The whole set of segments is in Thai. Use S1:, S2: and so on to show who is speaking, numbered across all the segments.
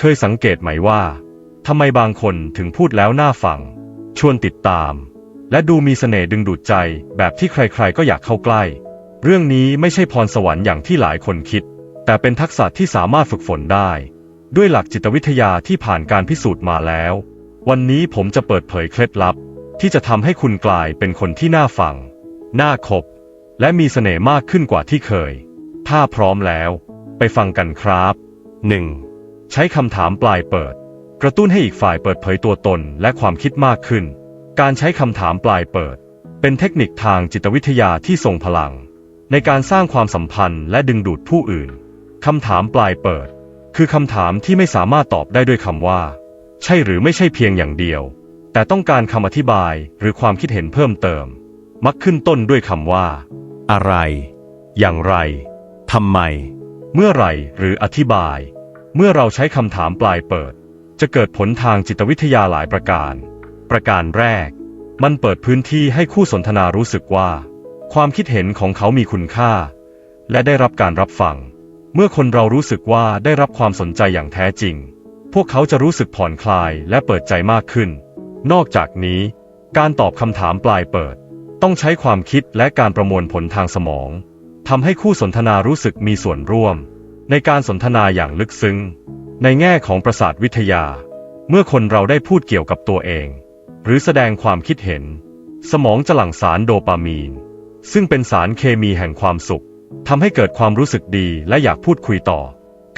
S1: เคยสังเกตไหมว่าทำไมบางคนถึงพูดแล้วน่าฟัง ชวนติดตาม และดูมีเสน่ห์ดึงดูดใจแบบที่ใครๆก็อยากเข้าใกล้ เรื่องนี้ไม่ใช่พรสวรรค์อย่างที่หลายคนคิด แต่เป็นทักษะที่สามารถฝึกฝนได้ ด้วยหลักจิตวิทยาที่ผ่านการพิสูจน์มาแล้ว วันนี้ผมจะเปิดเผยเคล็ดลับ ที่จะทำให้คุณกลายเป็นคนที่น่าฟัง น่าคบ และมีเสน่ห์มากขึ้นกว่าที่เคย ถ้าพร้อมแล้ว ไปฟังกันครับ 1. ใช้คำถามปลายเปิด กระตุ้นให้อีกฝ่ายเปิดเผยตัวตนและความคิดมากขึ้น การใช้คำถามปลายเปิด เป็นเทคนิคทางจิตวิทยาที่ทรงพลัง ในการสร้างความสัมพันธ์และดึงดูดผู้อื่นคำถามปลายเปิด คือคำถามที่ไม่สามารถตอบได้ด้วยคำว่า ใช่หรือไม่ใช่เพียงอย่างเดียว แต่ต้องการคำอธิบายหรือความคิดเห็นเพิ่มเติม มักขึ้นต้นด้วยคำว่า อะไร อย่างไรทำไม เมื่อไหร่หรืออธิบาย เมื่อเราใช้คำถามปลายเปิด จะเกิดผลทางจิตวิทยาหลายประการ ประการแรก มันเปิดพื้นที่ให้คู่สนทนารู้สึกว่า ความคิดเห็นของเขามีคุณค่า และได้รับการรับฟัง เมื่อคนเรารู้สึกว่าได้รับความสนใจอย่างแท้จริง พวกเขาจะรู้สึกผ่อนคลายและเปิดใจมากขึ้น นอกจากนี้ การตอบคำถามปลายเปิด ต้องใช้ความคิดและการประมวลผลทางสมองทำให้คู่สนทนารู้สึกมีส่วนร่วม ในการสนทนาอย่างลึกซึ้ง ในแง่ของประสาทวิทยา เมื่อคนเราได้พูดเกี่ยวกับตัวเอง หรือแสดงความคิดเห็น สมองจะหลั่งสารโดปามีน ซึ่งเป็นสารเคมีแห่งความสุขทำให้เกิดความรู้สึกดีและอยากพูดคุยต่อ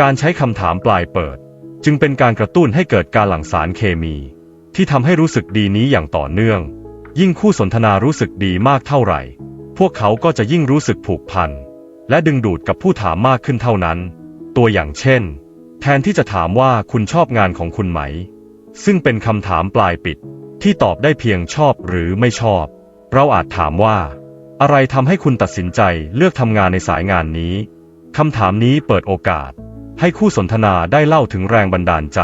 S1: การใช้คำถามปลายเปิด จึงเป็นการกระตุ้นให้เกิดการหลั่งสารเคมี ที่ทำให้รู้สึกดีนี้อย่างต่อเนื่อง ยิ่งคู่สนทนารู้สึกดีมากเท่าไหร่ พวกเขาก็จะยิ่งรู้สึกผูกพันและดึงดูดกับผู้ถามมากขึ้นเท่านั้น ตัวอย่างเช่น แทนที่จะถามว่าคุณชอบงานของคุณไหม ซึ่งเป็นคำถามปลายปิดที่ตอบได้เพียงชอบหรือไม่ชอบ เราอาจถามว่า อะไรทำให้คุณตัดสินใจเลือกทำงานในสายงานนี้คำถามนี้เปิดโอกาส ให้คู่สนทนาได้เล่าถึงแรงบันดาลใจ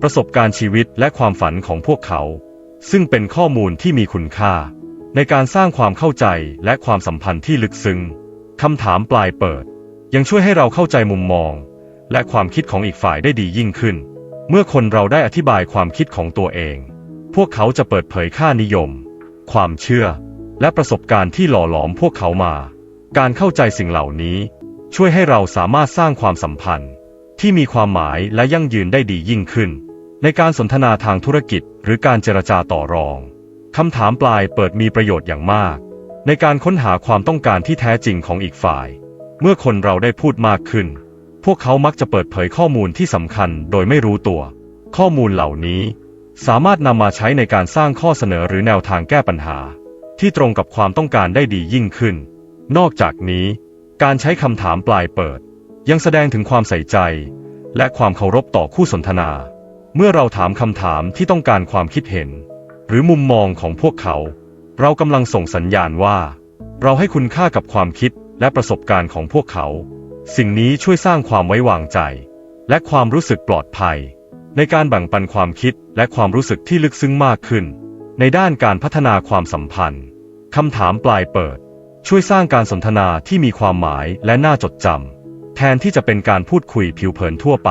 S1: ประสบการณ์ชีวิตและความฝันของพวกเขา ซึ่งเป็นข้อมูลที่มีคุณค่า ในการสร้างความเข้าใจและความสัมพันธ์ที่ลึกซึ้งคำถามปลายเปิด ยังช่วยให้เราเข้าใจมุมมอง และความคิดของอีกฝ่ายได้ดียิ่งขึ้น เมื่อคนเราได้อธิบายความคิดของตัวเอง พวกเขาจะเปิดเผยค่านิยม ความเชื่อ และประสบการณ์ที่หล่อหลอมพวกเขามา การเข้าใจสิ่งเหล่านี้ ช่วยให้เราสามารถสร้างความสัมพันธ์ ที่มีความหมายและยั่งยืนได้ดียิ่งขึ้น ในการสนทนาทางธุรกิจ หรือการเจรจาต่อรองคำถามปลายเปิดมีประโยชน์อย่างมาก ในการค้นหาความต้องการที่แท้จริงของอีกฝ่าย เมื่อคนเราได้พูดมากขึ้น พวกเขามักจะเปิดเผยข้อมูลที่สำคัญโดยไม่รู้ตัว ข้อมูลเหล่านี้ สามารถนำมาใช้ในการสร้างข้อเสนอหรือแนวทางแก้ปัญหา ที่ตรงกับความต้องการได้ดียิ่งขึ้น นอกจากนี้ การใช้คำถามปลายเปิด ยังแสดงถึงความใส่ใจ และความเคารพต่อคู่สนทนา เมื่อเราถามคำถามที่ต้องการความคิดเห็น หรือมุมมองของพวกเขา เรากำลังส่งสัญญาณว่า เราให้คุณค่ากับความคิดและประสบการณ์ของพวกเขา สิ่งนี้ช่วยสร้างความไว้วางใจ และความรู้สึกปลอดภัย ในการแบ่งปันความคิดและความรู้สึกที่ลึกซึ้งมากขึ้น ในด้านการพัฒนาความสัมพันธ์คำถามปลายเปิด ช่วยสร้างการสนทนาที่มีความหมายและน่าจดจำแทนที่จะเป็นการพูดคุยผิวเผินทั่วไป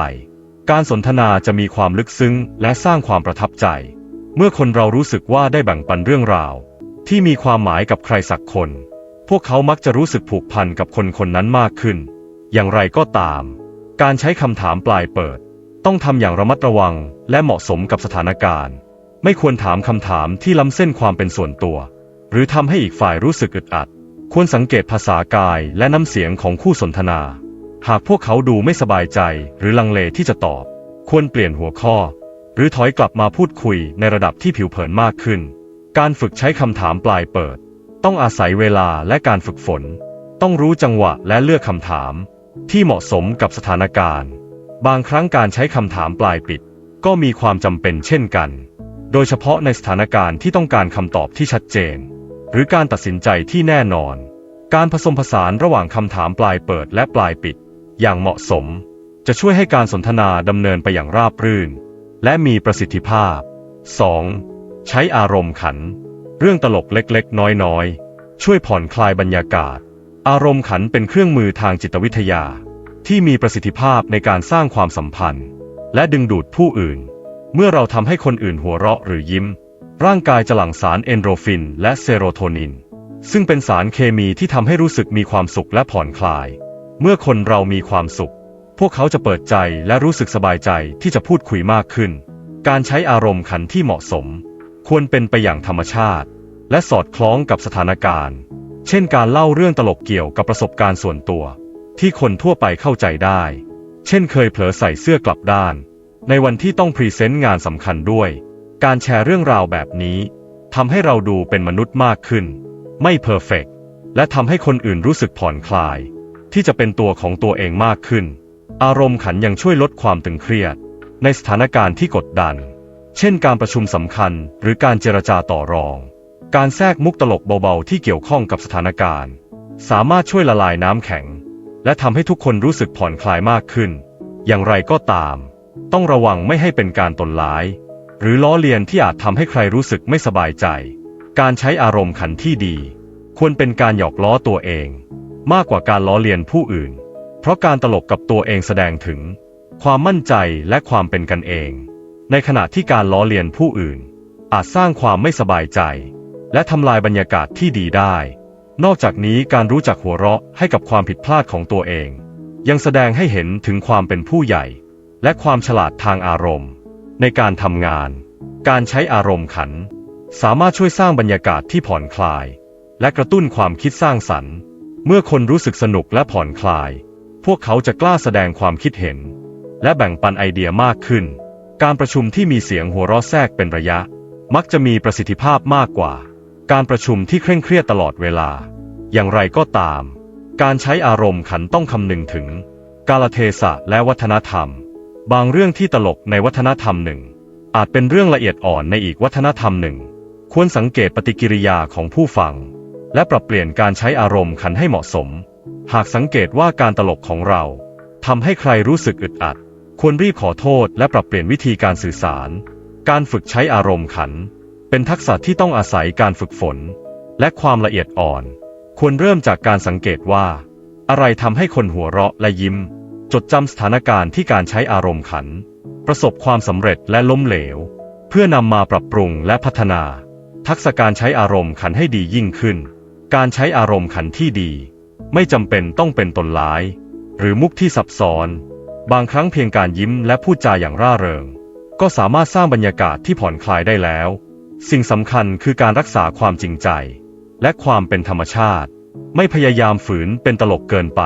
S1: การสนทนาจะมีความลึกซึ้ง และสร้างความประทับใจ เมื่อคนเรารู้สึกว่าได้แบ่งปันเรื่องราว ที่มีความหมายกับใครสักคน พวกเขามักจะรู้สึกผูกพันกับคนคนนั้นมากขึ้น อย่างไรก็ตาม การใช้คำถามปลายเปิด ต้องทำอย่างระมัดระวังและเหมาะสมกับสถานการณ์ ไม่ควรถามคำถามที่ล้ำเส้นความเป็นส่วนตัว หรือทำให้อีกฝ่ายรู้สึกอึดอัด ควรสังเกตภาษากายและน้ำเสียงของคู่สนทนา หากพวกเขาดูไม่สบายใจหรือลังเลที่จะตอบ ควรเปลี่ยนหัวข้อ หรือถอยกลับมาพูดคุยในระดับที่ผิวเผินมากขึ้น การฝึกใช้คำถามปลายเปิด ต้องอาศัยเวลาและการฝึกฝน ต้องรู้จังหวะและเลือกคำถาม ที่เหมาะสมกับสถานการณ์ บางครั้งการใช้คำถามปลายปิด ก็มีความจำเป็นเช่นกัน โดยเฉพาะในสถานการณ์ที่ต้องการคำตอบที่ชัดเจน หรือการตัดสินใจที่แน่นอน การผสมผสานระหว่างคำถามปลายเปิดและปลายปิด อย่างเหมาะสม จะช่วยให้การสนทนาดำเนินไปอย่างราบรื่น และมีประสิทธิภาพ 2. ใช้อารมณ์ขัน เรื่องตลกเล็กๆ น้อยๆ ช่วยผ่อนคลายบรรยากาศ อารมณ์ขันเป็นเครื่องมือทางจิตวิทยา ที่มีประสิทธิภาพในการสร้างความสัมพันธ์ และดึงดูดผู้อื่น เมื่อเราทำให้คนอื่นหัวเราะหรือยิ้ม ร่างกายจะหลั่งสารเอนโดรฟิน และเซโรโทนิน ซึ่งเป็นสารเคมีที่ทำให้รู้สึกมีความสุขและผ่อนคลาย เมื่อคนเรามีความสุข พวกเขาจะเปิดใจและรู้สึกสบายใจที่จะพูดคุยมากขึ้น การใช้อารมณ์ขันที่เหมาะสม ควรเป็นไปอย่างธรรมชาติ และสอดคล้องกับสถานการณ์ เช่นการเล่าเรื่องตลกเกี่ยวกับประสบการณ์ส่วนตัว ที่คนทั่วไปเข้าใจได้ เช่นเคยเผลอใส่เสื้อกลับด้าน ในวันที่ต้องพรีเซนต์งานสำคัญด้วย การแชร์เรื่องราวแบบนี้ทำให้เราดูเป็นมนุษย์มากขึ้น ไม่เพอร์เฟกและทำให้คนอื่นรู้สึกผ่อนคลาย ที่จะเป็นตัวของตัวเองมากขึ้น อารมณ์ขันยังช่วยลดความตึงเครียด ในสถานการณ์ที่กดดัน เช่นการประชุมสำคัญหรือการเจรจาต่อรอง การแทรกมุกตลกเบาๆที่เกี่ยวข้องกับสถานการณ์ สามารถช่วยละลายน้ำแข็ง และทำให้ทุกคนรู้สึกผ่อนคลายมากขึ้น อย่างไรก็ตาม ต้องระวังไม่ให้เป็นการตนร้าย หรือล้อเลียนที่อาจทำให้ใครรู้สึกไม่สบายใจ การใช้อารมณ์ขันที่ดี ควรเป็นการหยอกล้อตัวเอง มากกว่าการล้อเลียนผู้อื่น เพราะการตลกกับตัวเองแสดงถึง ความมั่นใจและความเป็นกันเอง ในขณะที่การล้อเลียนผู้อื่น อาจสร้างความไม่สบายใจ และทำลายบรรยากาศที่ดีได้ นอกจากนี้การรู้จักหัวเราะให้กับความผิดพลาดของตัวเอง ยังแสดงให้เห็นถึงความเป็นผู้ใหญ่ และความฉลาดทางอารมณ์ ในการทำงาน การใช้อารมณ์ขัน สามารถช่วยสร้างบรรยากาศที่ผ่อนคลาย และกระตุ้นความคิดสร้างสรรค์ เมื่อคนรู้สึกสนุกและผ่อนคลาย พวกเขาจะกล้าแสดงความคิดเห็น และแบ่งปันไอเดียมากขึ้น การประชุมที่มีเสียงหัวเราะแทรกเป็นระยะ มักจะมีประสิทธิภาพมากกว่า การประชุมที่เคร่งเครียดตลอดเวลา อย่างไรก็ตาม การใช้อารมณ์ขันต้องคำนึงถึง กาลเทศะและวัฒนธรรม บางเรื่องที่ตลกในวัฒนธรรมหนึ่ง อาจเป็นเรื่องละเอียดอ่อนในอีกวัฒนธรรมหนึ่ง ควรสังเกตปฏิกิริยาของผู้ฟัง และปรับเปลี่ยนการใช้อารมณ์ขันให้เหมาะสม หากสังเกตว่าการตลกของเราทำให้ใครรู้สึกอึดอัด ควรรีบขอโทษและปรับเปลี่ยนวิธีการสื่อสาร การฝึกใช้อารมณ์ขัน เป็นทักษะที่ต้องอาศัยการฝึกฝน และความละเอียดอ่อน ควรเริ่มจากการสังเกตว่า อะไรทำให้คนหัวเราะและยิ้ม จดจำสถานการณ์ที่การใช้อารมณ์ขัน ประสบความสำเร็จและล้มเหลว เพื่อนำมาปรับปรุงและพัฒนา ทักษะการใช้อารมณ์ขันให้ดียิ่งขึ้น การใช้อารมณ์ขันที่ดี ไม่จำเป็นต้องเป็นตนร้าย หรือมุกที่ซับซ้อน บางครั้งเพียงการยิ้มและพูดจาอย่างร่าเริง ก็สามารถสร้างบรรยากาศที่ผ่อนคลายได้แล้ว สิ่งสำคัญคือการรักษาความจริงใจ และความเป็นธรรมชาติ ไม่พยายามฝืนเป็นตลกเกินไป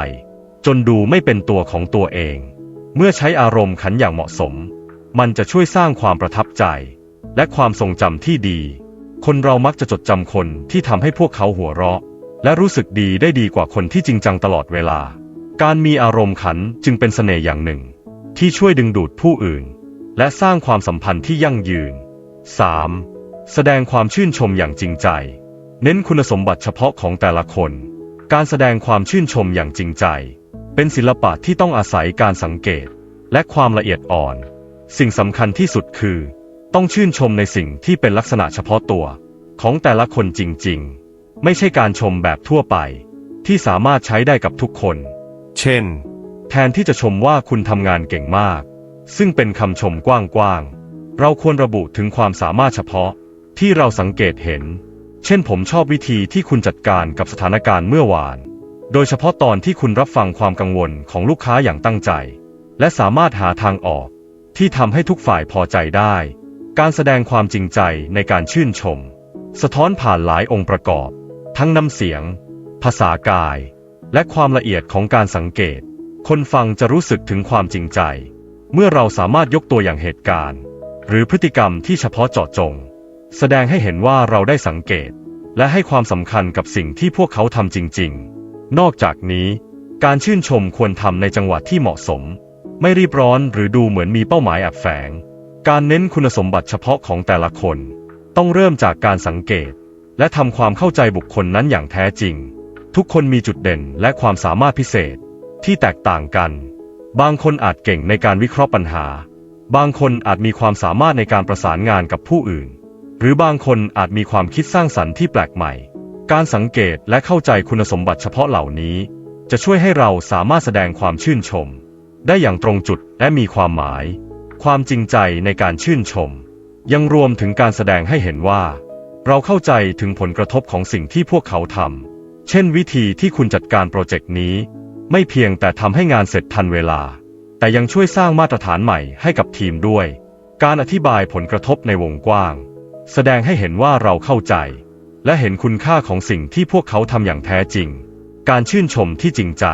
S1: จนดูไม่เป็นตัวของตัวเอง เมื่อใช้อารมณ์ขันอย่างเหมาะสม มันจะช่วยสร้างความประทับใจ และความทรงจำที่ดี คนเรามักจะจดจำคนที่ทำให้พวกเขาหัวเราะ และรู้สึกดีได้ดีกว่าคนที่จริงจังตลอดเวลา การมีอารมณ์ขันจึงเป็นเสน่ห์อย่างหนึ่ง ที่ช่วยดึงดูดผู้อื่น และสร้างความสัมพันธ์ที่ยั่งยืน 3. แสดงความชื่นชมอย่างจริงใจ เน้นคุณสมบัติเฉพาะของแต่ละคน การแสดงความชื่นชมอย่างจริงใจ เป็นศิลปะที่ต้องอาศัยการสังเกต และความละเอียดอ่อน สิ่งสำคัญที่สุดคือ ต้องชื่นชมในสิ่งที่เป็นลักษณะเฉพาะตัว ของแต่ละคนจริงๆ ไม่ใช่การชมแบบทั่วไป ที่สามารถใช้ได้กับทุกคน เช่น แทนที่จะชมว่าคุณทำงานเก่งมาก ซึ่งเป็นคำชมกว้างๆ เราควรระบุถึงความสามารถเฉพาะที่เราสังเกตเห็น เช่นผมชอบวิธีที่คุณจัดการกับสถานการณ์เมื่อวาน โดยเฉพาะตอนที่คุณรับฟังความกังวลของลูกค้าอย่างตั้งใจ และสามารถหาทางออก ที่ทำให้ทุกฝ่ายพอใจได้ การแสดงความจริงใจในการชื่นชม สะท้อนผ่านหลายองค์ประกอบ ทั้งน้ำเสียง ภาษากาย และความละเอียดของการสังเกต คนฟังจะรู้สึกถึงความจริงใจ เมื่อเราสามารถยกตัวอย่างเหตุการณ์ หรือพฤติกรรมที่เฉพาะเจาะจง แสดงให้เห็นว่าเราได้สังเกต และให้ความสำคัญกับสิ่งที่พวกเขาทำจริง ๆ นอกจากนี้ การชื่นชมควรทำในจังหวะที่เหมาะสม ไม่รีบร้อนหรือดูเหมือนมีเป้าหมายแอบแฝง การเน้นคุณสมบัติเฉพาะของแต่ละคน ต้องเริ่มจากการสังเกต และทำความเข้าใจบุคคลนั้นอย่างแท้จริง ทุกคนมีจุดเด่นและความสามารถพิเศษที่แตกต่างกัน บางคนอาจเก่งในการวิเคราะห์ปัญหา บางคนอาจมีความสามารถในการประสานงานกับผู้อื่น หรือบางคนอาจมีความคิดสร้างสรรค์ที่แปลกใหม่ การสังเกตและเข้าใจคุณสมบัติเฉพาะเหล่านี้ จะช่วยให้เราสามารถแสดงความชื่นชม ได้อย่างตรงจุดและมีความหมาย ความจริงใจในการชื่นชม ยังรวมถึงการแสดงให้เห็นว่า เราเข้าใจถึงผลกระทบของสิ่งที่พวกเขาทำ เช่นวิธีที่คุณจัดการโปรเจกต์นี้ ไม่เพียงแต่ทำให้งานเสร็จทันเวลา แต่ยังช่วยสร้างมาตรฐานใหม่ให้กับทีมด้วย การอธิบายผลกระทบในวงกว้าง แสดงให้เห็นว่าเราเข้าใจ และเห็นคุณค่าของสิ่งที่พวกเขาทำอย่างแท้จริง การชื่นชมที่จริงใจ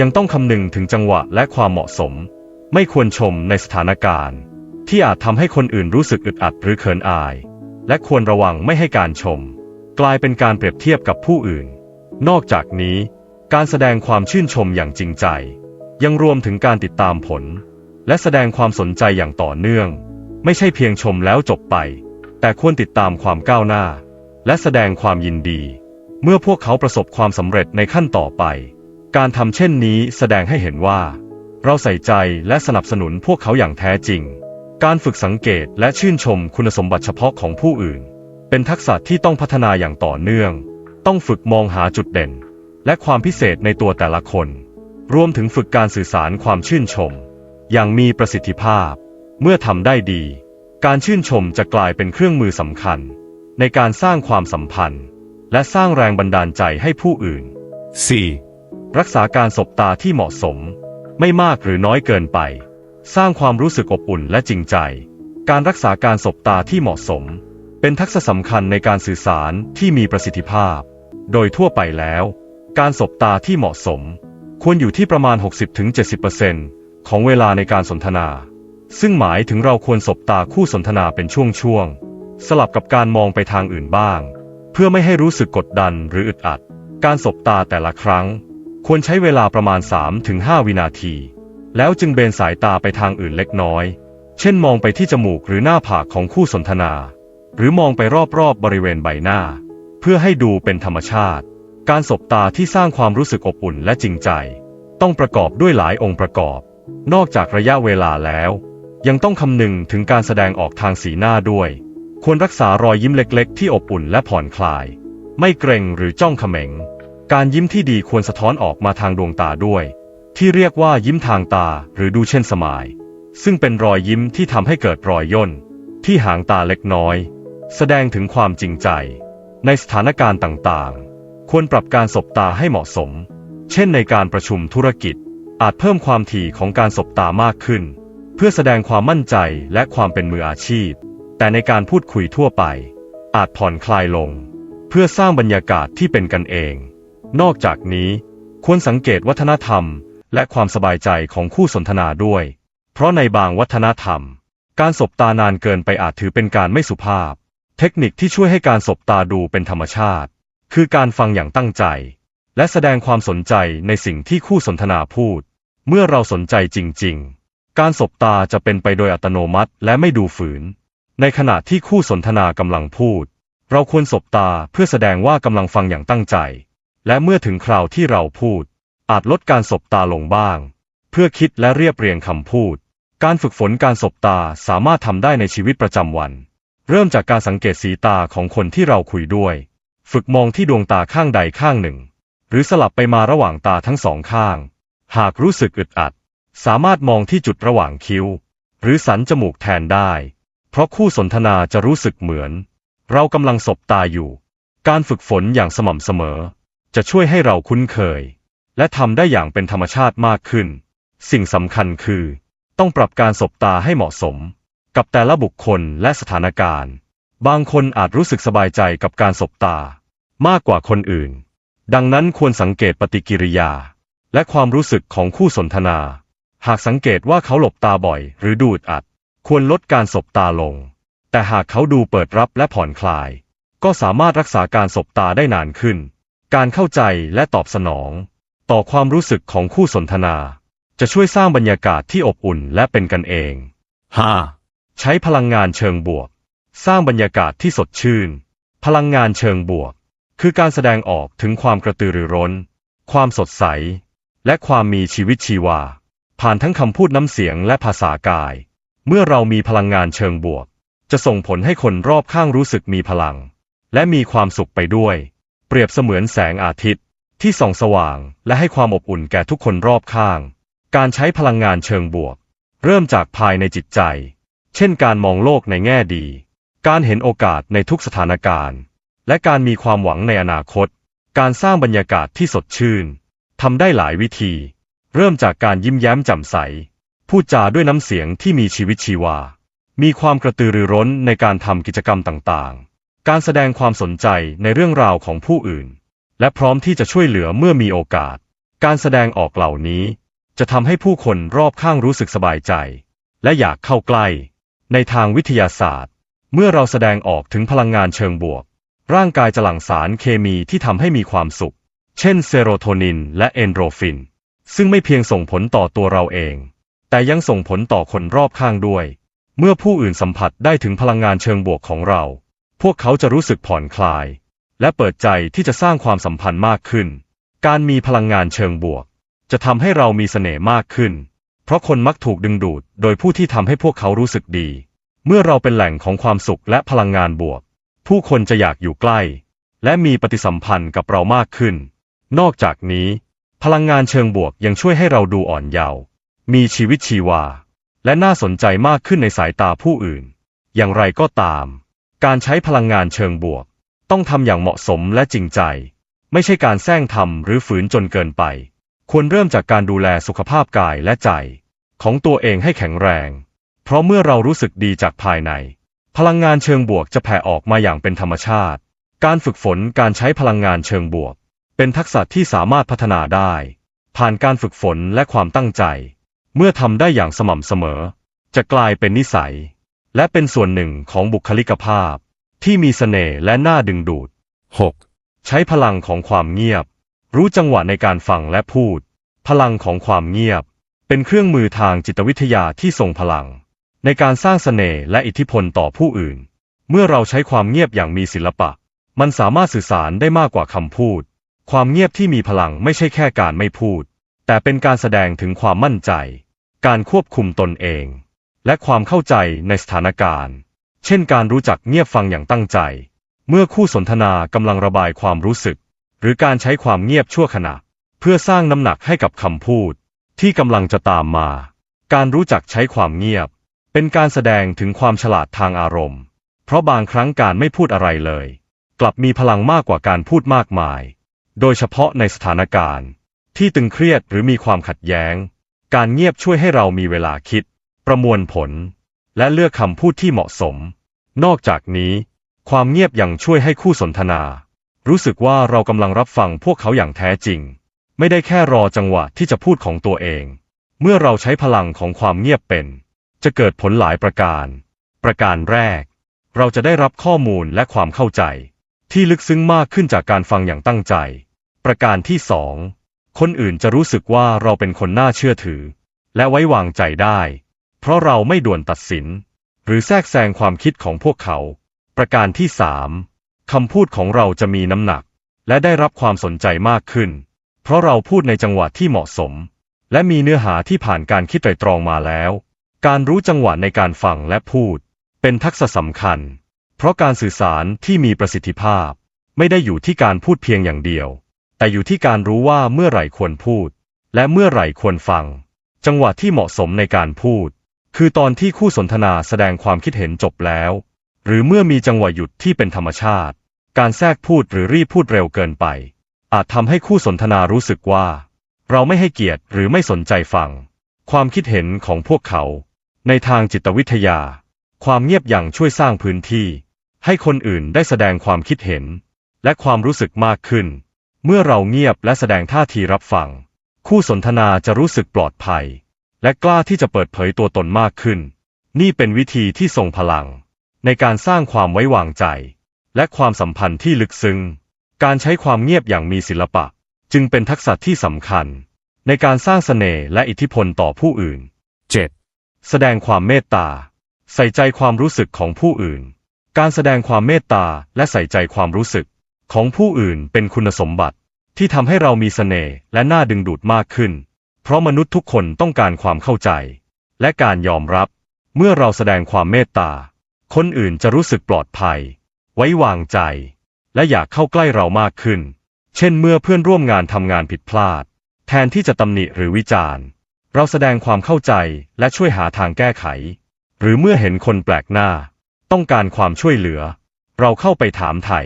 S1: ยังต้องคำนึงถึงจังหวะและความเหมาะสม ไม่ควรชมในสถานการณ์ ที่อาจทำให้คนอื่นรู้สึกอึดอัดหรือเขินอาย และควรระวังไม่ให้การชม กลายเป็นการเปรียบเทียบกับผู้อื่น นอกจากนี้ การแสดงความชื่นชมอย่างจริงใจ ยังรวมถึงการติดตามผล และแสดงความสนใจอย่างต่อเนื่อง ไม่ใช่เพียงชมแล้วจบไป แต่ควรติดตามความก้าวหน้า และแสดงความยินดี เมื่อพวกเขาประสบความสำเร็จในขั้นต่อไป การทำเช่นนี้แสดงให้เห็นว่า เราใส่ใจและสนับสนุนพวกเขาอย่างแท้จริง การฝึกสังเกตและชื่นชมคุณสมบัติเฉพาะของผู้อื่น เป็นทักษะที่ต้องพัฒนาอย่างต่อเนื่อง ต้องฝึกมองหาจุดเด่น และความพิเศษในตัวแต่ละคน รวมถึงฝึกการสื่อสารความชื่นชม อย่างมีประสิทธิภาพ เมื่อทำได้ดี การชื่นชมจะกลายเป็นเครื่องมือสำคัญ ในการสร้างความสัมพันธ์ และสร้างแรงบันดาลใจให้ผู้อื่น
S2: 4.
S1: รักษาการสบตาที่เหมาะสม ไม่มากหรือน้อยเกินไป สร้างความรู้สึกอบอุ่นและจริงใจ การรักษาการสบตาที่เหมาะสม เป็นทักษะสำคัญในการสื่อสารที่มีประสิทธิภาพ โดยทั่วไปแล้ว การสบตาที่เหมาะสม ควรอยู่ที่ประมาณ 60-70%ของเวลาในการสนทนา ซึ่งหมายถึงเราควรสบตาคู่สนทนาเป็นช่วงๆ สลับกับการมองไปทางอื่นบ้าง เพื่อไม่ให้รู้สึกกดดันหรืออึดอัด การสบตาแต่ละครั้ง ควรใช้เวลาประมาณ 3-5 วินาที แล้วจึงเบนสายตาไปทางอื่นเล็กน้อย เช่นมองไปที่จมูกหรือหน้าผากของคู่สนทนา หรือมองไปรอบๆบบริเวณใบหน้า เพื่อให้ดูเป็นธรรมชาติ การสบตาที่สร้างความรู้สึกอบอุ่นและจริงใจ ต้องประกอบด้วยหลายองค์ประกอบ นอกจากระยะเวลาแล้ว ยังต้องคำนึงถึงการแสดงออกทางสีหน้าด้วย ควรรักษารอยยิ้มเล็กๆ ที่อบอุ่นและผ่อนคลาย ไม่เกรงหรือจ้องเขม็ง การยิ้มที่ดีควรสะท้อนออกมาทางดวงตาด้วย ที่เรียกว่ายิ้มทางตาหรือดูเช่นสมาย ซึ่งเป็นรอยยิ้มที่ทำให้เกิดรอยย่นที่หางตาเล็กน้อย แสดงถึงความจริงใจ ในสถานการณ์ต่างๆ ควรปรับการสบตาให้เหมาะสม เช่นในการประชุมธุรกิจ อาจเพิ่มความถี่ของการสบตามากขึ้น เพื่อแสดงความมั่นใจและความเป็นมืออาชีพ แต่ในการพูดคุยทั่วไป อาจผ่อนคลายลง เพื่อสร้างบรรยากาศที่เป็นกันเอง นอกจากนี้ ควรสังเกตวัฒนธรรม และความสบายใจของคู่สนทนาด้วย เพราะในบางวัฒนธรรม การสบตานานเกินไปอาจถือเป็นการไม่สุภาพ เทคนิคที่ช่วยให้การสบตาดูเป็นธรรมชาติ คือการฟังอย่างตั้งใจ และแสดงความสนใจในสิ่งที่คู่สนทนาพูด เมื่อเราสนใจจริง ๆ การสบตาจะเป็นไปโดยอัตโนมัติและไม่ดูฝืน ในขณะที่คู่สนทนากำลังพูด เราควรสบตาเพื่อแสดงว่ากำลังฟังอย่างตั้งใจ และเมื่อถึงคราวที่เราพูด อาจลดการสบตาลงบ้าง เพื่อคิดและเรียบเรียงคำพูด การฝึกฝนการสบตาสามารถทำได้ในชีวิตประจำวัน เริ่มจากการสังเกตสีตาของคนที่เราคุยด้วย ฝึกมองที่ดวงตาข้างใดข้างหนึ่ง หรือสลับไปมาระหว่างตาทั้งสองข้าง หากรู้สึกอึดอัด สามารถมองที่จุดระหว่างคิ้ว หรือสันจมูกแทนได้ เพราะคู่สนทนาจะรู้สึกเหมือน เรากำลังสบตาอยู่ การฝึกฝนอย่างสม่ำเสมอ จะช่วยให้เราคุ้นเคย และทำได้อย่างเป็นธรรมชาติมากขึ้น สิ่งสำคัญคือ ต้องปรับการสบตาให้เหมาะสม กับแต่ละบุคคลและสถานการณ์ บางคนอาจรู้สึกสบายใจกับการสบตา มากกว่าคนอื่น ดังนั้นควรสังเกตปฏิกิริยา และความรู้สึกของคู่สนทนา หากสังเกตว่าเขาหลบตาบ่อย หรือดูดอัด ควรลดการสบตาลง แต่หากเขาดูเปิดรับและผ่อนคลาย ก็สามารถรักษาการสบตาได้นานขึ้น การเข้าใจและตอบสนอง ต่อความรู้สึกของคู่สนทนา จะช่วยสร้างบรรยากาศที่อบอุ่นและเป็นกันเอง
S2: 5.
S1: ใช้พลังงานเชิงบวก สร้างบรรยากาศที่สดชื่น พลังงานเชิงบวก คือการแสดงออกถึงความกระตือรือร้น ความสดใส และความมีชีวิตชีวา ผ่านทั้งคำพูดน้ำเสียงและภาษากาย เมื่อเรามีพลังงานเชิงบวก จะส่งผลให้คนรอบข้างรู้สึกมีพลัง และมีความสุขไปด้วย เปรียบเสมือนแสงอาทิตย์ ที่ส่องสว่าง และให้ความอบอุ่นแก่ทุกคนรอบข้าง การใช้พลังงานเชิงบวก เริ่มจากภายในจิตใจ เช่นการมองโลกในแง่ดี การเห็นโอกาสในทุกสถานการณ์ และการมีความหวังในอนาคต การสร้างบรรยากาศที่สดชื่นทำได้หลายวิธี เริ่มจากการยิ้มแย้มแจ่มใส พูดจาด้วยน้ำเสียงที่มีชีวิตชีวา มีความกระตือรือร้นในการทำกิจกรรมต่างๆ การแสดงความสนใจในเรื่องราวของผู้อื่น และพร้อมที่จะช่วยเหลือเมื่อมีโอกาส การแสดงออกเหล่านี้ จะทำให้ผู้คนรอบข้างรู้สึกสบายใจ และอยากเข้าใกล้ ในทางวิทยาศาสตร์ เมื่อเราแสดงออกถึงพลังงานเชิงบวก ร่างกายจะหลั่งสารเคมีที่ทำให้มีความสุข เช่นเซโรโทนินและเอนโดรฟิน ซึ่งไม่เพียงส่งผลต่อตัวเราเอง แต่ยังส่งผลต่อคนรอบข้างด้วย เมื่อผู้อื่นสัมผัสได้ถึงพลังงานเชิงบวกของเรา พวกเขาจะรู้สึกผ่อนคลาย และเปิดใจที่จะสร้างความสัมพันธ์มากขึ้น การมีพลังงานเชิงบวก จะทำให้เรามีเสน่ห์มากขึ้น ราะคนมักถูกดึงดูดโดยผู้ที่ทำให้พวกเขารู้สึกดี เมื่อเราเป็นแหล่งของความสุขและพลังงานบวก ผู้คนจะอยากอยู่ใกล้ และมีปฏิสัมพันธ์กับเรามากขึ้น นอกจากนี้ พลังงานเชิงบวกยังช่วยให้เราดูอ่อนเยาว์มีชีวิตชีวา และน่าสนใจมากขึ้นในสายตาผู้อื่น อย่างไรก็ตาม การใช้พลังงานเชิงบวก ต้องทำอย่างเหมาะสมและจริงใจ ไม่ใช่การแซงทำหรือฝืนจนเกินไป ควรเริ่มจากการดูแลสุขภาพกายและใจ ของตัวเองให้แข็งแรง เพราะเมื่อเรารู้สึกดีจากภายใน พลังงานเชิงบวกจะแผ่ออกมาอย่างเป็นธรรมชาติ การฝึกฝนการใช้พลังงานเชิงบวก เป็นทักษะที่สามารถพัฒนาได้ ผ่านการฝึกฝนและความตั้งใจ เมื่อทำได้อย่างสม่ำเสมอ จะกลายเป็นนิสัย และเป็นส่วนหนึ่งของบุคลิกภาพ ที่มีเสน่ห์และน่าดึงดูด
S2: 6.
S1: ใช้พลังของความเงียบ รู้จังหวะในการฟังและพูด พลังของความเงียบ เป็นเครื่องมือทางจิตวิทยาที่ทรงพลัง ในการสร้างเสน่ห์และอิทธิพลต่อผู้อื่น เมื่อเราใช้ความเงียบอย่างมีศิลปะ มันสามารถสื่อสารได้มากกว่าคำพูด ความเงียบที่มีพลังไม่ใช่แค่การไม่พูด แต่เป็นการแสดงถึงความมั่นใจ การควบคุมตนเอง และความเข้าใจในสถานการณ์ เช่นการรู้จักเงียบฟังอย่างตั้งใจ เมื่อคู่สนทนากำลังระบายความรู้สึก หรือการใช้ความเงียบชั่วขณะ เพื่อสร้างน้ำหนักให้กับคำพูด ที่กำลังจะตามมา การรู้จักใช้ความเงียบ เป็นการแสดงถึงความฉลาดทางอารมณ์ เพราะบางครั้งการไม่พูดอะไรเลย กลับมีพลังมากกว่าการพูดมากมาย โดยเฉพาะในสถานการณ์ ที่ตึงเครียดหรือมีความขัดแย้ง การเงียบช่วยให้เรามีเวลาคิด ประมวลผล และเลือกคำพูดที่เหมาะสม นอกจากนี้ ความเงียบยังช่วยให้คู่สนทนา รู้สึกว่าเรากำลังรับฟังพวกเขาอย่างแท้จริง ไม่ได้แค่รอจังหวะที่จะพูดของตัวเอง เมื่อเราใช้พลังของความเงียบเป็น จะเกิดผลหลายประการ ประการแรก เราจะได้รับข้อมูลและความเข้าใจ ที่ลึกซึ้งมากขึ้นจากการฟังอย่างตั้งใจ ประการที่สองคนอื่นจะรู้สึกว่าเราเป็นคนน่าเชื่อถือ และไว้วางใจได้ เพราะเราไม่ด่วนตัดสิน หรือแทรกแซงความคิดของพวกเขา ประการที่สามคำพูดของเราจะมีน้ำหนัก และได้รับความสนใจมากขึ้น เพราะเราพูดในจังหวะที่เหมาะสม และมีเนื้อหาที่ผ่านการคิดไตรตรองมาแล้ว การรู้จังหวะในการฟังและพูด เป็นทักษะสำคัญ เพราะการสื่อสารที่มีประสิทธิภาพ ไม่ได้อยู่ที่การพูดเพียงอย่างเดียว แต่อยู่ที่การรู้ว่าเมื่อไหร่ควรพูด และเมื่อไหร่ควรฟัง จังหวะที่เหมาะสมในการพูด คือตอนที่คู่สนทนาแสดงความคิดเห็นจบแล้ว หรือเมื่อมีจังหวะหยุดที่เป็นธรรมชาติ การแทรกพูดหรือรีบพูดเร็วเกินไป อาจทำให้คู่สนทนารู้สึกว่า เราไม่ให้เกียรติหรือไม่สนใจฟัง ความคิดเห็นของพวกเขา ในทางจิตวิทยา ความเงียบอย่างช่วยสร้างพื้นที่ ให้คนอื่นได้แสดงความคิดเห็น และความรู้สึกมากขึ้น เมื่อเราเงียบและแสดงท่าทีรับฟัง คู่สนทนาจะรู้สึกปลอดภัย และกล้าที่จะเปิดเผยตัวตนมากขึ้น นี่เป็นวิธีที่ทรงพลัง ในการสร้างความไว้วางใจ และความสัมพันธ์ที่ลึกซึ้ง การใช้ความเงียบอย่างมีศิลปะ จึงเป็นทักษะที่สำคัญ ในการสร้างเสน่ห์และอิทธิพลต่อผู้อื่น
S2: 7.
S1: แสดงความเมตตา ใส่ใจความรู้สึกของผู้อื่น การแสดงความเมตตาและใส่ใจความรู้สึก ของผู้อื่นเป็นคุณสมบัติ ที่ทำให้เรามีเสน่ห์และน่าดึงดูดมากขึ้น เพราะมนุษย์ทุกคนต้องการความเข้าใจ และการยอมรับ เมื่อเราแสดงความเมตตา คนอื่นจะรู้สึกปลอดภัย ไว้วางใจ และอยากเข้าใกล้เรามากขึ้น เช่นเมื่อเพื่อนร่วมงานทำงานผิดพลาด แทนที่จะตำหนิหรือวิจารณ์ เราแสดงความเข้าใจและช่วยหาทางแก้ไข หรือเมื่อเห็นคนแปลกหน้า ต้องการความช่วยเหลือ เราเข้าไปถามไถ่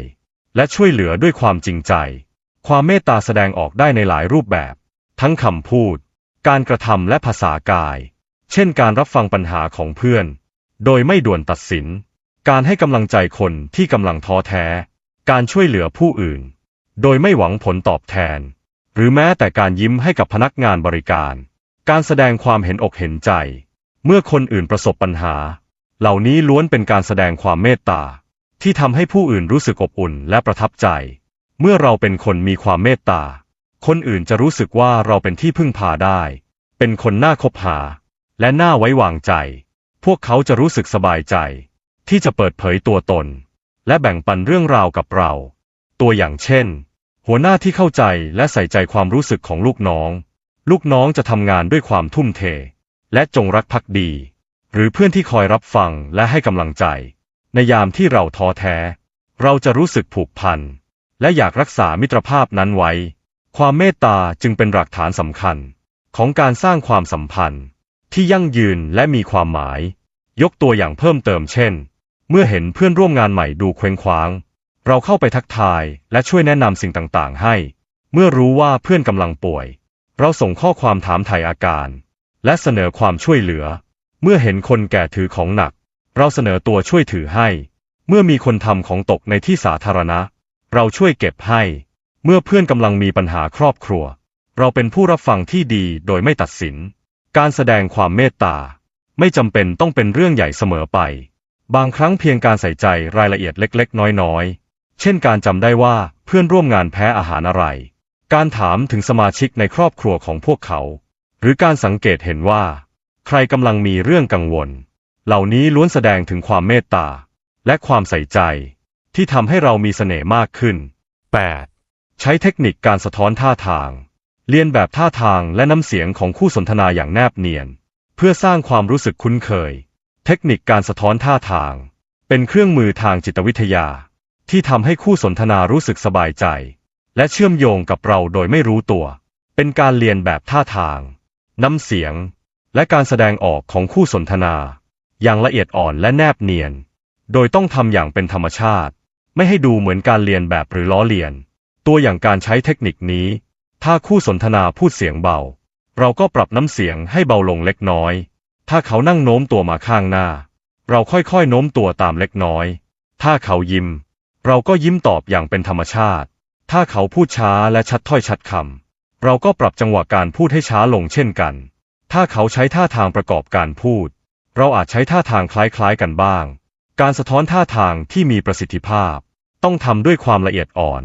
S1: และช่วยเหลือด้วยความจริงใจ ความเมตตาแสดงออกได้ในหลายรูปแบบ ทั้งคำพูด การกระทำและภาษากาย เช่นการรับฟังปัญหาของเพื่อน โดยไม่ด่วนตัดสิน การให้กำลังใจคนที่กำลังท้อแท้ การช่วยเหลือผู้อื่น โดยไม่หวังผลตอบแทน หรือแม้แต่การยิ้มให้กับพนักงานบริการ การแสดงความเห็นอกเห็นใจ เมื่อคนอื่นประสบปัญหา เหล่านี้ล้วนเป็นการแสดงความเมตตา ที่ทำให้ผู้อื่นรู้สึกอบอุ่นและประทับใจ เมื่อเราเป็นคนมีความเมตตา คนอื่นจะรู้สึกว่าเราเป็นที่พึ่งพาได้ เป็นคนน่าคบหา และน่าไว้วางใจ พวกเขาจะรู้สึกสบายใจ ที่จะเปิดเผยตัวตน และแบ่งปันเรื่องราวกับเรา ตัวอย่างเช่น หัวหน้าที่เข้าใจและใส่ใจความรู้สึกของลูกน้อง ลูกน้องจะทำงานด้วยความทุ่มเท และจงรักภักดี หรือเพื่อนที่คอยรับฟังและให้กำลังใจ ในยามที่เราท้อแท้ เราจะรู้สึกผูกพัน และอยากรักษามิตรภาพนั้นไว้ ความเมตตาจึงเป็นหลักฐานสำคัญ ของการสร้างความสัมพันธ์ ที่ยั่งยืนและมีความหมาย ยกตัวอย่างเพิ่มเติมเช่น เมื่อเห็นเพื่อนร่วมงานใหม่ดูเคว้งคว้าง เราเข้าไปทักทายและช่วยแนะนำสิ่งต่างๆ ให้ เมื่อรู้ว่าเพื่อนกำลังป่วย เราส่งข้อความถามไถ่อาการ และเสนอความช่วยเหลือ เมื่อเห็นคนแก่ถือของหนัก เราเสนอตัวช่วยถือให้ เมื่อมีคนทำของตกในที่สาธารณะ เราช่วยเก็บให้ เมื่อเพื่อนกำลังมีปัญหาครอบครัว เราเป็นผู้รับฟังที่ดีโดยไม่ตัดสิน การแสดงความเมตตา ไม่จำเป็นต้องเป็นเรื่องใหญ่เสมอไป บางครั้งเพียงการใส่ใจรายละเอียดเล็ก ๆ น้อย ๆ เช่นการจำได้ว่าเพื่อนร่วมงานแพ้อาหารอะไร การถามถึงสมาชิกในครอบครัวของพวกเขา หรือการสังเกตเห็นว่า ใครกำลังมีเรื่องกังวล เหล่านี้ล้วนแสดงถึงความเมตตา และความใส่ใจ ที่ทำให้เรามีเสน่ห์มากขึ้น
S2: 8
S1: ใช้เทคนิคการสะท้อนท่าทางเรียนแบบท่าทางและน้ำเสียงของคู่สนทนาอย่างแนบเนียน เพื่อสร้างความรู้สึกคุ้นเคย เทคนิคการสะท้อนท่าทาง เป็นเครื่องมือทางจิตวิทยา ที่ทำให้คู่สนทนารู้สึกสบายใจ และเชื่อมโยงกับเราโดยไม่รู้ตัว เป็นการเรียนแบบท่าทาง น้ำเสียง และการแสดงออกของคู่สนทนา อย่างละเอียดอ่อนและแนบเนียน โดยต้องทำอย่างเป็นธรรมชาติ ไม่ให้ดูเหมือนการเรียนแบบหรือล้อเลียน ตัวอย่างการใช้เทคนิคนี้ ถ้าคู่สนทนาพูดเสียงเบา เราก็ปรับน้ำเสียงให้เบาลงเล็กน้อย ถ้าเขานั่งโน้มตัวมาข้างหน้า เราค่อยๆโน้มตัวตามเล็กน้อย ถ้าเขายิ้ม เราก็ยิ้มตอบอย่างเป็นธรรมชาติ ถ้าเขาพูดช้าและชัดถ้อยชัดคำเราก็ปรับจังหวะการพูดให้ช้าลงเช่นกัน ถ้าเขาใช้ท่าทางประกอบการพูด เราอาจใช้ท่าทางคล้ายๆกันบ้าง การสะท้อนท่าทางที่มีประสิทธิภาพ ต้องทำด้วยความละเอียดอ่อน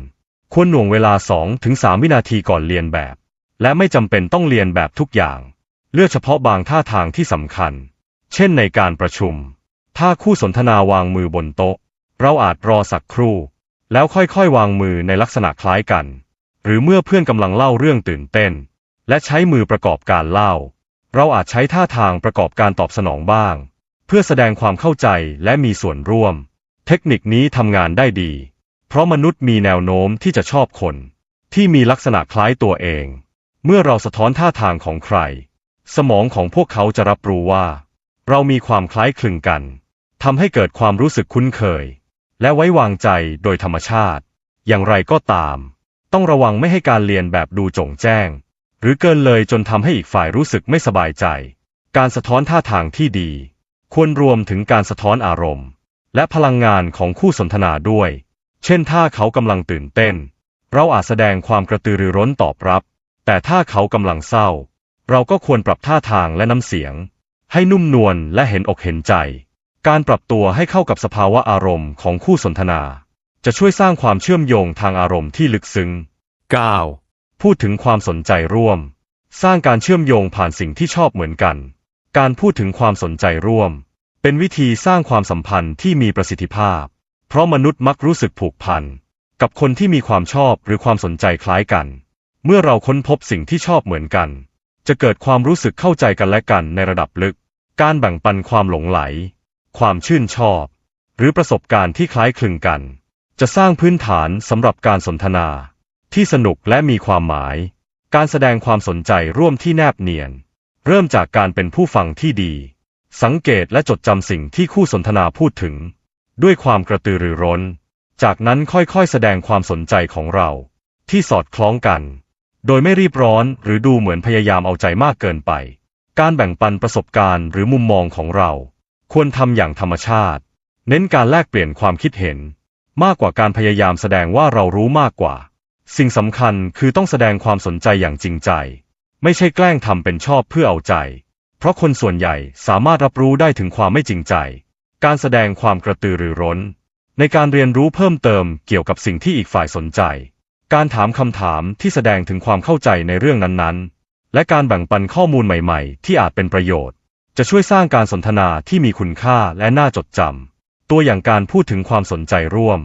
S1: ควรหน่วงเวลา 2-3 วินาทีก่อนเรียนแบบ และไม่จำเป็นต้องเรียนแบบทุกอย่าง เลือกเฉพาะบางท่าทางที่สำคัญ เช่นในการประชุม ถ้าคู่สนทนาวางมือบนโต๊ะ เราอาจรอสักครู่ แล้วค่อยๆ วางมือในลักษณะคล้ายกัน หรือเมื่อเพื่อนกำลังเล่าเรื่องตื่นเต้น และใช้มือประกอบการเล่า เราอาจใช้ท่าทางประกอบการตอบสนองบ้าง เพื่อแสดงความเข้าใจและมีส่วนร่วม เทคนิคนี้ทำงานได้ดี เพราะมนุษย์มีแนวโน้มที่จะชอบคน ที่มีลักษณะคล้ายตัวเอง เมื่อเราสะท้อนท่าทางของใคร สมองของพวกเขาจะรับรู้ว่า เรามีความคล้ายคลึงกันทำให้เกิดความรู้สึกคุ้นเคย และไว้วางใจโดยธรรมชาติ อย่างไรก็ตาม ต้องระวังไม่ให้การเรียนแบบดูจงแจ้ง หรือเกินเลยจนทำให้อีกฝ่ายรู้สึกไม่สบายใจ การสะท้อนท่าทางที่ดี ควรรวมถึงการสะท้อนอารมณ์ และพลังงานของคู่สนทนาด้วย เช่น ถ้าเขากำลังตื่นเต้น เราอาจแสดงความกระตือรือร้นตอบรับ แต่ถ้าเขากำลังเศร้า เราก็ควรปรับท่าทางและน้ำเสียง ให้นุ่มนวลและเห็นอกเห็นใจ การปรับตัวให้เข้ากับสภาวะอารมณ์ของคู่สนทนา จะช่วยสร้างความเชื่อมโยงทางอารมณ์ที่ลึกซึ้ง
S2: 9
S1: พูดถึงความสนใจร่วม สร้างการเชื่อมโยงผ่านสิ่งที่ชอบเหมือนกัน การพูดถึงความสนใจร่วม เป็นวิธีสร้างความสัมพันธ์ที่มีประสิทธิภาพ เพราะมนุษย์มักรู้สึกผูกพันกับคนที่มีความชอบหรือความสนใจคล้ายกัน เมื่อเราค้นพบสิ่งที่ชอบเหมือนกัน จะเกิดความรู้สึกเข้าใจกันและกันในระดับลึก การแบ่งปันความหลงไหล ความชื่นชอบ หรือประสบการณ์ที่คล้ายคลึงกัน จะสร้างพื้นฐานสำหรับการสนทนา ที่สนุกและมีความหมาย การแสดงความสนใจร่วมที่แนบเนียน เริ่มจากการเป็นผู้ฟังที่ดี สังเกตและจดจำสิ่งที่คู่สนทนาพูดถึง ด้วยความกระตือรือร้น จากนั้นค่อยๆ แสดงความสนใจของเรา ที่สอดคล้องกัน โดยไม่รีบร้อนหรือดูเหมือนพยายามเอาใจมากเกินไป การแบ่งปันประสบการณ์หรือมุมมองของเรา ควรทำอย่างธรรมชาติ เน้นการแลกเปลี่ยนความคิดเห็น มากกว่าการพยายามแสดงว่าเรารู้มากกว่า สิ่งสำคัญคือต้องแสดงความสนใจอย่างจริงใจ ไม่ใช่แกล้งทำเป็นชอบเพื่อเอาใจ เพราะคนส่วนใหญ่สามารถรับรู้ได้ถึงความไม่จริงใจ การแสดงความกระตือรือร้น ในการเรียนรู้เพิ่มเติมเกี่ยวกับสิ่งที่อีกฝ่ายสนใจ การถามคำถามที่แสดงถึงความเข้าใจในเรื่องนั้นๆ และการแบ่งปันข้อมูลใหม่ๆ ที่อาจเป็นประโยชน์ จะช่วยสร้างการสนทนาที่มีคุณค่าและน่าจดจำ ตัวอย่างการพูดถึงความสนใจร่วม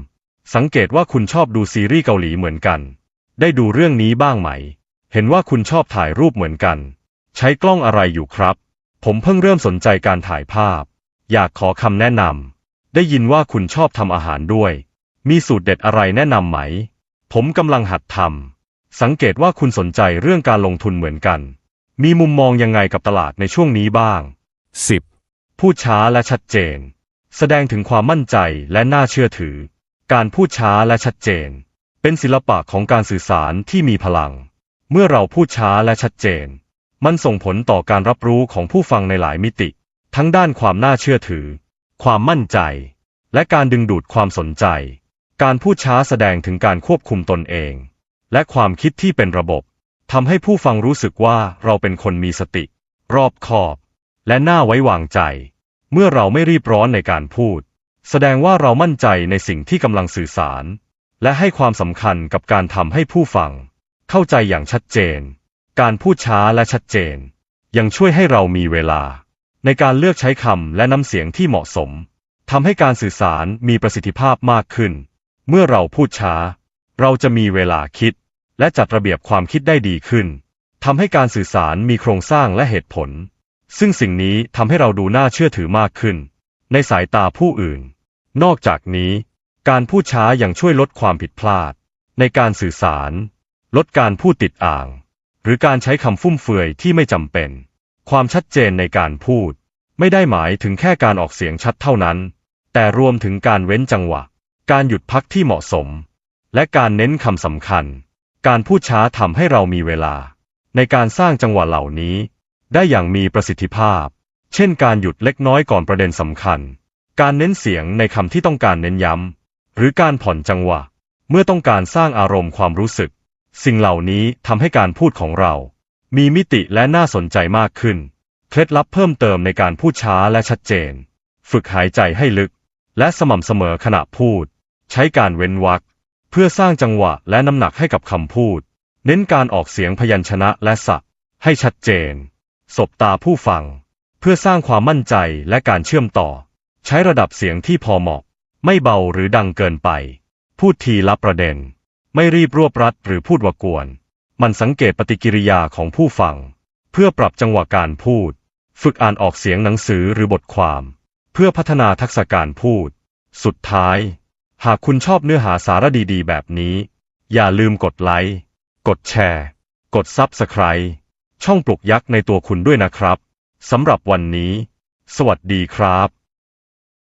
S1: สังเกตว่าคุณชอบดูซีรีส์เกาหลีเหมือนกัน ได้ดูเรื่องนี้บ้างไหม เห็นว่าคุณชอบถ่ายรูปเหมือนกัน ใช้กล้องอะไรอยู่ครับ ผมเพิ่งเริ่มสนใจการถ่ายภาพ อยากขอคำแนะนำได้ยินว่าคุณชอบทำอาหารด้วย มีสูตรเด็ดอะไรแนะนำไหม ผมกำลังหัดทำ สังเกตว่าคุณสนใจเรื่องการลงทุนเหมือนกัน มีมุมมองยังไงกับตลาดในช่วงนี้บ้าง
S2: 10
S1: พูดช้าและชัดเจน แสดงถึงความมั่นใจและน่าเชื่อถือ การพูดช้าและชัดเจน เป็นศิลปะของการสื่อสารที่มีพลัง เมื่อเราพูดช้าและชัดเจน มันส่งผลต่อการรับรู้ของผู้ฟังในหลายมิติ ทั้งด้านความน่าเชื่อถือ ความมั่นใจ และการดึงดูดความสนใจ การพูดช้าแสดงถึงการควบคุมตนเอง และความคิดที่เป็นระบบทำให้ผู้ฟังรู้สึกว่าเราเป็นคนมีสติ รอบคอบ และน่าไว้วางใจ เมื่อเราไม่รีบร้อนในการพูด แสดงว่าเรามั่นใจในสิ่งที่กำลังสื่อสาร และให้ความสำคัญกับการทำให้ผู้ฟัง เข้าใจอย่างชัดเจน การพูดช้าและชัดเจน ยังช่วยให้เรามีเวลา ในการเลือกใช้คำและน้ำเสียงที่เหมาะสมทำให้การสื่อสารมีประสิทธิภาพมากขึ้น เมื่อเราพูดช้า เราจะมีเวลาคิด และจัดระเบียบความคิดได้ดีขึ้นทำให้การสื่อสารมีโครงสร้างและเหตุผล ซึ่งสิ่งนี้ทำให้เราดูน่าเชื่อถือมากขึ้น ในสายตาผู้อื่น นอกจากนี้ การพูดช้ายังช่วยลดความผิดพลาด ในการสื่อสาร ลดการพูดติดอ่าง หรือการใช้คำฟุ่มเฟือยที่ไม่จำเป็น ความชัดเจนในการพูด ไม่ได้หมายถึงแค่การออกเสียงชัดเท่านั้น แต่รวมถึงการเว้นจังหวะ การหยุดพักที่เหมาะสม และการเน้นคำสำคัญ การพูดช้าทำให้เรามีเวลา ในการสร้างจังหวะเหล่านี้ ได้อย่างมีประสิทธิภาพ เช่น การหยุดเล็กน้อยก่อนประเด็นสำคัญ การเน้นเสียงในคำที่ต้องการเน้นย้ำ หรือการผ่อนจังหวะ เมื่อต้องการสร้างอารมณ์ความรู้สึก สิ่งเหล่านี้ทำให้การพูดของเรา มีมิติและน่าสนใจมากขึ้น เคล็ดลับเพิ่มเติมในการพูดช้าและชัดเจน ฝึกหายใจให้ลึก และสม่ำเสมอขณะพูด ใช้การเว้นวรรคเพื่อสร้างจังหวะและน้ำหนักให้กับคำพูด เน้นการออกเสียงพยัญชนะและศัพท์ให้ชัดเจน สบตาผู้ฟัง เพื่อสร้างความมั่นใจและการเชื่อมต่อ ใช้ระดับเสียงที่พอเหมาะ ไม่เบาหรือดังเกินไป พูดทีละประเด็น ไม่รีบรวบรัดหรือพูดวกวน มันสังเกตปฏิกิริยาของผู้ฟัง เพื่อปรับจังหวะการพูด ฝึกอ่านออกเสียงหนังสือหรือบทความ เพื่อพัฒนาทักษะการพูด สุดท้าย หากคุณชอบเนื้อหาสาระดีๆ แบบนี้ อย่าลืมกดไลค์ กดแชร์ กดซับสไคร b ์ช่องปลุกยักษ์ในตัวคุณด้วยนะครับ สำหรับวันนี้ สวัสดีครับ